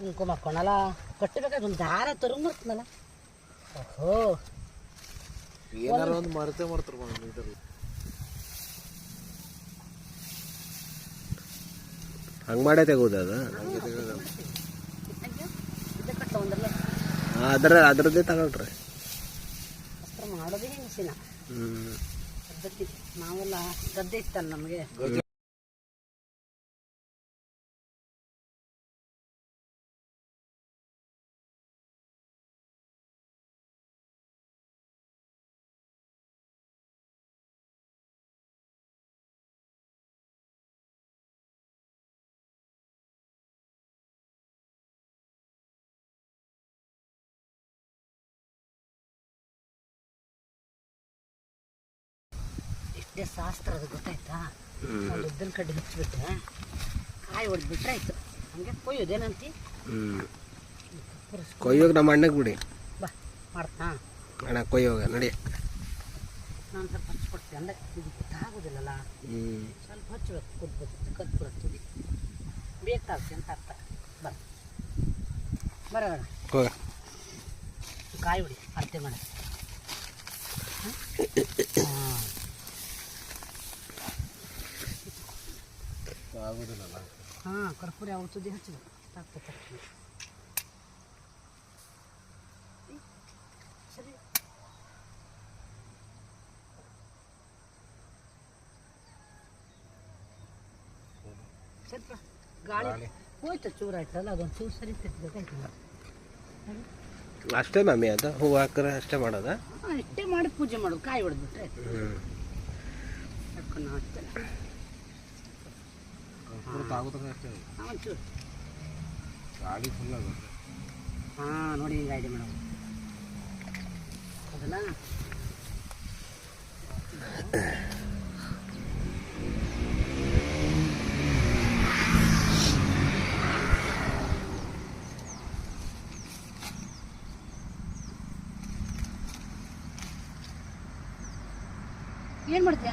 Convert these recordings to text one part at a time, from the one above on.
ಕುಂಕುಮ ಕೊಣಲ ಕಟ್ಟಬೇಕಾದ್ರೆ ಒಂದು ದಾರ ತರುಂಬರ್ತನಲ್ಲ ಓಹೋ. ಏನಾರ ಒಂದು ಮರ್ತೆ ಮಾಡ್ತಾರ ಮೀಟರ್ ಹಂಗೆ ಮಾಡೇ ತೆಗೋದು ಅದು? ಇದು ಕಟ್ಟ ಒಂದಲ್ಲ ಅದ್ರ ಅದ್ರದ್ದೇ ತಗೊಳ್ರಿ. ಮಾಡೋದೇ ಹೆಂಗಸಿನ ಹ್ಮ್. ಪದ್ಧತಿ ನಾವೆಲ್ಲ ಗದ್ದೆ ಇತ್ತಲ್ಲ ನಮಗೆ. ಇಷ್ಟೇ ಶಾಸ್ತ್ರ ಅದು ಗೊತ್ತಾಯ್ತಾ? ಒಂದು ಉದ್ದಿನ ಕಡ್ಡಿ ಹಚ್ಚಿಬಿಟ್ಟೆ ಕಾಯಿ ಹೊಡೆದ್ಬಿಟ್ರೆ ಆಯ್ತು. ಹಂಗೆ ಕೊಯ್ಯೋದೇನಂತಿ ಕೊಯ್ಯೋಗ ನಮ್ಮ ಅಣ್ಣಗೆ ಬಿಡಿ. ಬಾ ಮಾಡ್ತಾ. ಅಣ್ಣ ಕೊಯ್ಯೋಗ ನಡಿ. ನಾನು ಸ್ವಲ್ಪ ಹಚ್ಕೊಡ್ತೀನಿ ಅಂದ್ರೆ ಇದು ಗೊತ್ತಾಗೋದಿಲ್ಲಲ್ಲ. ಸ್ವಲ್ಪ ಹಚ್ಚಬೇಕು ಕುದ್ಬಿಟ್ಟು ಕದ್ ಬರ್ತೀವಿ ಬೇಕಾಗ್ತದೆ ಅಂತ ಅರ್ಥ. ಬರ ಬರೋಣ ಹೋಗ. ಕಾಯಿ ಹೊಡಿ ಅರ್ಧ ಮಾಡ. ಹಾಂ. ಆಗುದಿಲ್ಲಲ್ಲ? ಹಾಂ ಕರ್ಪೂರಿ ಔಷಧಿ ತುದಿ ಸರಿ. ಸ್ವಲ್ಪ ಗಾಳಿ. ಹೋಯ್ತು ಚೂರು ಆಯ್ತಲ್ಲ ಅದೊಂದು ಚೂರು ಸರಿ ಅಷ್ಟೇ ಮಮ್ಮಿ ಅದು ಹೂವು ಹಾಕ್ರ ಅಷ್ಟೇ ಮಾಡೋದಾ? ಅಷ್ಟೇ ಮಾಡಿ ಪೂಜೆ ಮಾಡೋದು ಕಾಯಿ ಹೊಡೆದ್ಬಿಟ್ರೆ ಹ್ಞೂ ಯಾಕೋ ನಾವು ಹಚ್ತೇನೆ ಆಗುತ್ತಾಗ ಅಷ್ಟೇ ಹಾಂ ಒಂಚೂರು ಗಾಡಿ ಫುಲ್ ಆಗುತ್ತೆ. ಹಾಂ ನೋಡಿ ಗಾಡಿ ಮೇಡಮ್. ಅದಲ್ಲ? ಏನು ಮಾಡ್ತೀಯ?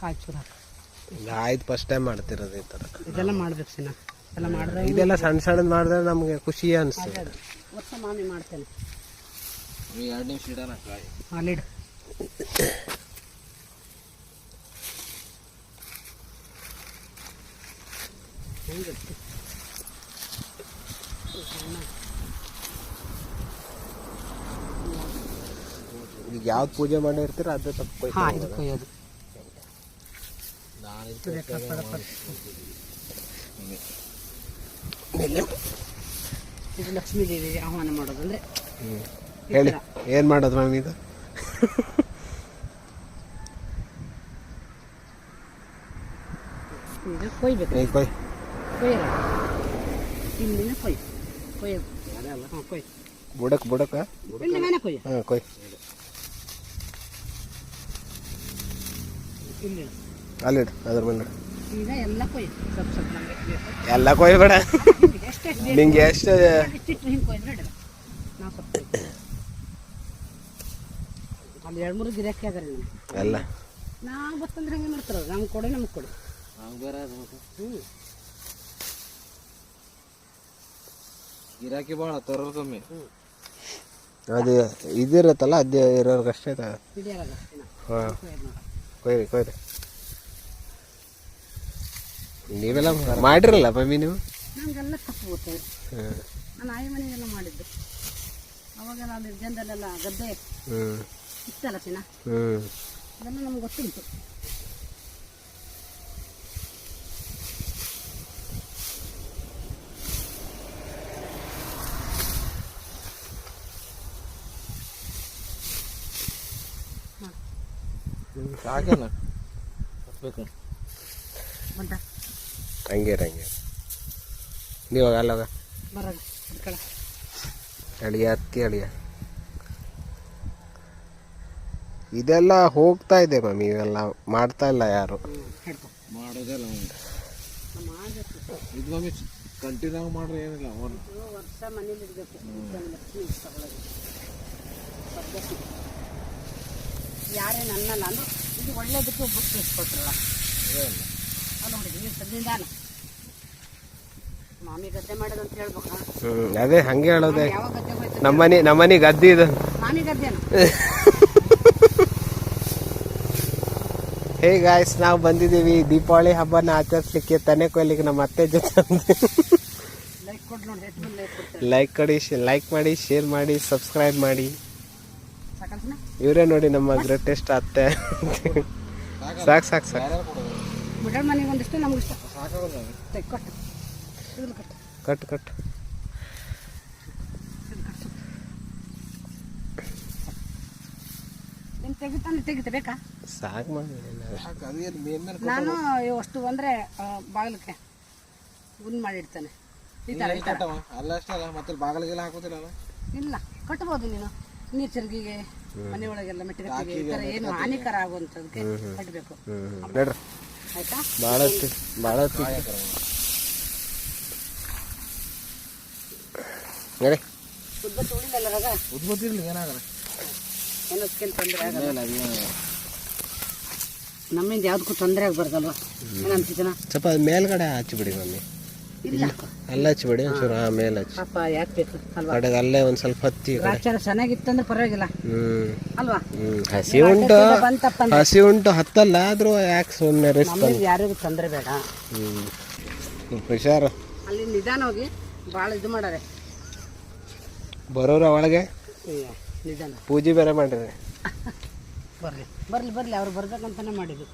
ಕಾಯಿ ಚೂರು ಆಯ್ತು ಫಸ್ಟ್ ಟೈಮ್ ಮಾಡ್ತಿರೋದು ಈ ತರ ಇದೆಲ್ಲ ಮಾಡ್ಬೇಕು ಸಿನ. ಎಲ್ಲ ಮಾಡಿದ್ರೆ ಇದೆಲ್ಲ ಸಣ್ಣ ಸಣ್ಣದು ಮಾಡಿದ್ರೆ ನಮಗೆ ಖುಷಿ ಅನಿಸ್ತದೆ ವರ್ಷ ಮಾಮಿ ಮಾಡ್ತೇನೆ. ಎರಡು ನಿಮಿಷ ಇಡೋಣ ಕಾಯಿ. ಹಾಂ ಹೆಂಗಿತ್ತು ಈಗ ಯಾವ್ದು ಪೂಜೆ ಮಾಡಿರ್ತೀರ ಅದು ತಪ್ಪು ಹಾಂ ಇದು ಕೊಯ್ಯೋದು. ಇದು ಲಕ್ಷ್ಮೀ ದೇವಿಗೆ ಆಹ್ವಾನ ಮಾಡೋದು ಅಂದರೆ ಹೇಳಿ ಏನು ಮಾಡೋದು ಮ್ಯಾಮ್ ಇದು ಇದು ಕೊಯ್ಬೇಕು. ಏ ಕೊಯ್. ಕೊಯ್ಯಲ್ಲ? ಇಲ್ಲಿನ ಕೊಯ್. ಕೊಯ್ಯೋದು ಹಾಂ ಕೊಯ್. ಬುಡಕ್ ಬುಡಕ ಇಲ್ಲಿ ಮೇಲೆ ಕೊಯ್ಯು ಹಾಂ ಕೊಯ್. ಇಲ್ಲಿ ಅಲ್ಲಿಡು ಅದ್ರ ಮೇಲೆ. ಎಲ್ಲ ಕೊಯ್ಬೇಡ ನಿಂಗೆ ಎಷ್ಟು ಅಲ್ಲಿ ಎರಡು ಮೂರು ಗಿರಾಕಿ ಅದ ನಮ್ಗೆ ಎಲ್ಲ. ನಾವು ಹಂಗೆ ಮಾಡ್ತಾರೆ? ನಮ್ಗೆ ಕೊಡಿ ನಮ್ಗೆ ಕೊಡಿ. ಹಂಗೆ ಬೇರೆ ಅದು ಮತ್ತೆ ಹ್ಞೂ ಗಿರಾಕಿ ಭಾಳ ತರೋರು ಕಮ್ಮಿ. ಅದು ಇದಿರುತ್ತಲ್ಲ ಅದು ಇರೋರ್ಗಷ್ಟೇ ಹಾಂ. ಕೊಯ್ರಿ ಕೊಯ್ರಿ. ನೀವೆಲ್ಲ ಮಾಡಿರಲ್ಲ ಮಮ್ಮಿ ನೀವು ನಮಗೆಲ್ಲ ತಪ್ಪು ಗೊತ್ತೇವೆ ನಾನು ಆಯಿ ಮನೆಗೆಲ್ಲ ಮಾಡಿದ್ದು. ಅವಾಗೆಲ್ಲ ಅಲ್ಲಿ ಜನರಲ್ಲೆಲ್ಲ ಗದ್ದೆ ಇತ್ತಲ್ಲ ಚಿನ್ನ? ಅದೆಲ್ಲ ನಮ್ಗೆ ಗೊತ್ತುಂಟು. ಸಾಕೇನ ಬೇಕು ಬಂಟ ಹಂಗೆ ಇರು, ಹಂಗೆ ನೀವಾಗ ಅಲ್ಲೋಗ. ಹಿಡ್ಕೊಳ ಅಳಿಯ ಹತ್ತಿ ಅಳಿಯ. ಇದೆಲ್ಲ ಹೋಗ್ತಾ ಇದೆ ಮಮ್ಮಿ ಇವೆಲ್ಲ ಮಾಡ್ತಾ ಇಲ್ಲ ಯಾರು. ಮಾಡೋದಿಲ್ಲ ಇದು ಮಮ್ಮಿ ಕಂಟಿನ್ಯೂ ಮಾಡ್ರಿ ಏನಿಲ್ಲ ವರ್ಷ ಮನೇಲಿ ಯಾರೇ ನನ್ನಲ್ಲ ಅಂದ್ರೆ ಇದು ಒಳ್ಳೇದಕ್ಕೆ ಬುಕ್ ತಿಳಿಸ್ಕೊಟ್ರಲ್ಲ ಹ್ಮ್ ಅದೇ ಹಂಗೆ ಹೇಳೋದೆ. ನಮ್ಮನಿ ನಮ್ಮನಿ ಗದ್ದಿ ಇದು. ಹೇ ಗಾಯ್ಸ್ ನಾವು ಬಂದಿದ್ದೀವಿ. ದೀಪಾವಳಿ ಹಬ್ಬನ ಆಚರಿಸ್ಲಿಕ್ಕೆ ತನೆ ಕೊಯ್ಲಿಕ್ಕೆ ನಮ್ಮ ಅತ್ತೆ ಜೊತೆ ಲೈಕ್ ಕೊಡಿ ಲೈಕ್ ಮಾಡಿ ಶೇರ್ ಮಾಡಿ ಸಬ್ಸ್ಕ್ರೈಬ್ ಮಾಡಿ. ಇವರೇ ನೋಡಿ ನಮ್ಮ ಗ್ರೇಟೆಸ್ಟ್ ಅತ್ತೆ ಸಾಕು ಸಾಕು ಸಾಕು. ಮಿಡಲ್ ಮನೆಗೆ ಒಂದಿಷ್ಟು ನಮ್ಗೆ ಇಷ್ಟ. ಕೊಟ್ಟು. ಕೊಟ್ಟು. Cut cut. ನಿಮ್ ತೆಗಿತಾನೆ ತೆಗಿತೆ ಬೇಕಾ? ಸಾಕು ಮಾಡಿ. ನಾನು ಅಷ್ಟು ಬಂದ್ರೆ ಬಾಗಿಲಕ್ಕೆ ಗುಂಡ್ ಅಲ್ಲ ಇಲ್ಲ ಕಟ್ಬೋದು ನೀನು. ನೀರು ಚರ್ಗಿಗೆ ಮನೆ ಒಳಗೆಲ್ಲ ಮೆಟ್ಟಿಗೆ ಏನು ಹಾನಿಕರ ಆಗುವಂಥದ್ದಕ್ಕೆ ಕಟ್ಟಬೇಕು ಆಯ್ತಾ? ಭಾಳ ಹೊತ್ತು ಭಾಳ ನೋಡಿ. ಉದ್ದ ತುಳಿಲಲ್ಲ ರಗ ಉದ್ಬತ್ತಿರ್ಲಿ ಏನಾಗಲ್ಲ ಏನದಕ್ಕೇನು ತೊಂದರೆ ಆಗಲ್ಲ ನಮ್ಮಿಂದ ಯಾವುದಕ್ಕೂ ತೊಂದರೆ ಆಗ್ಬಾರ್ದಲ್ವ? ಸ್ವಲ್ಪ ಮೇಲ್ಗಡೆ ಹಚ್ಚಿಬಿಡಿ ಮಮ್ಮಿ. ಅಲ್ಲೇ ಹಚ್ಬೇಡಿ ಒಂಚೂರು ಆಮೇಲೆ ಮೇಲೆ ಹಚ್ಚಿ. ಪಾಪ ಯಾಕೆ ಬೇಕು? ಅಲ್ವಾ? ಕಡೆಗೆ ಅಲ್ಲೇ ಒಂದು ಸ್ವಲ್ಪ ಹತ್ತಿ ಈ ಕಡೆ. ಚೆನ್ನಾಗಿತ್ತಂದ್ರೆ ಪರವಾಗಿಲ್ಲ. ಹ್ಞೂ ಅಲ್ವಾ? ಹಸಿ ಉಂಟು. ಬಂತಪ್ಪ ಹಸಿ ಉಂಟು ಹತ್ತಲ್ಲ ಆದ್ರೂ ಯಾಕೆ ಸುಮ್ಮನೆ ರಿಸ್ಕ್ ಯಾರಿಗೂ ತೊಂದರೆ ಬೇಡ. ಹ್ಮ್. ಹುಷಾರು. ಅಲ್ಲಿ ನಿಧಾನ ಹೋಗಿ ಭಾಳ ಇದು ಮಾಡಾರೆ. ಬರೋರ ಒಳಗೆ? ಅಯ್ಯೋ, ನಿಧಾನ. ಪೂಜೆ ಬೇರೆ ಮಾಡಿರಿ ಬರ್ಲಿ ಬರ್ಲಿ ಬರ್ಲಿ. ಅವ್ರು ಬರ್ಬೇಕಂತಾನೆ ಮಾಡಿದ್ದು.